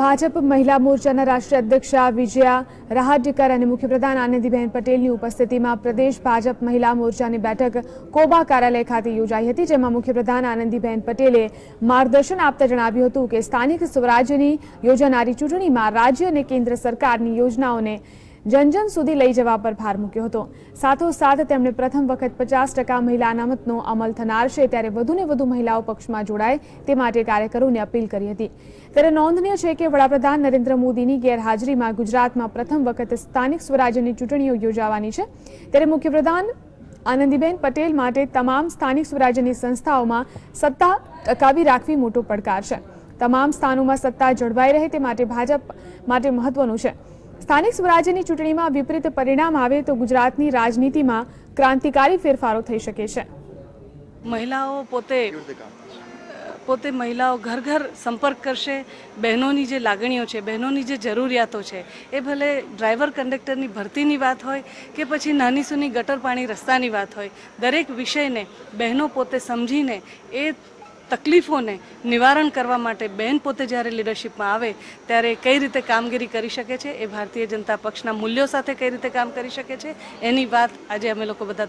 भाजपा महिला मोर्चाના રાષ્ટ્ર અધ્યક્ષા વિજયા રાહાટીકર અને મુખ્ય પ્રધાન અનન્દીબેન પટેલની ઉપસ્થિતિમાં પ્રદેશ ભાજપ મહિલા મોરચાની બેઠક કોબા કાર્યાલય ખાતે યોજાય હતી જેમાં મુખ્ય પ્રધાન અનન્દીબેન પટેલે માર્ગદર્શન આપતા જણાવ્યું હતું કે સ્થાનિક સ્વરાજની યોજના આ રી チュ ડીમાં રાજ્ય અને કેન્દ્ર સરકારની યોજનાઓને જનજન સુધી લઈ જવા પર ભાર મુક્યો હતો સાથો સાથ તેમણે પ્રથમ વખત 50% મહિલા અમતનો અમલ થનાર છે ત્યારે વધુને વધુ મહિલાઓ પક્ષમાં જોડાઈ તે માટે કાર્યકરોને અપીલ કરી હતી ત્યારે નોંધ નિય છે કે વડાપ્રધાન નરેન્દ્ર મોદીની ગેરહાજરીમાં ગુજરાતમાં પ્રથમ વખત સ્થાનિક સ્વરાજની ચૂંટણીઓ યોજાવાની છે ત્યારે મુખ્ય પ્રધાન આનંદીબેન પટેલ માટે તમામ સ્થાનિક સ્વરાજની સંસ્થાઓમાં સત્તા ટકાવી રાખવી મોટો પડકાર છે તમામ સ્થાનોમાં સત્તા જળવાય રહે તે માટે ભાજપ માટે મહત્વનું છે સ્થાનિક સ્વરાજ્યની ચૂંટણીમાં વિપરીત પરિણામ આવે તો ગુજરાતની રાજનીતિમાં ક્રાંતિકારી ફેરફારો થઈ શકે છે મહિલાઓ પોતે પોતે મહિલાઓ ઘર ઘર સંપર્ક કરશે બહેનોની જે લાગણીઓ છે બહેનોની જે જરૂરિયાતો છે એ ભલે ડ્રાઈવર કંડક્ટરની ભરતીની વાત હોય કે પછી નાની સૂની ગટર પાણી રસ્તાની વાત હોય દરેક વિષયને બહેનો પોતે સમજીને એ તકલીફોને નિવારણ કરવા માટે બેન પોતે જ્યારે લીડરશિપમાં આવે ત્યારે કઈ રીતે કામગીરી કરી શકે છે એ ભારતીય જનતા પક્ષના મૂલ્યો સાથે કઈ રીતે કામ કરી શકે છે એની વાત આજે અમે લોકો બતા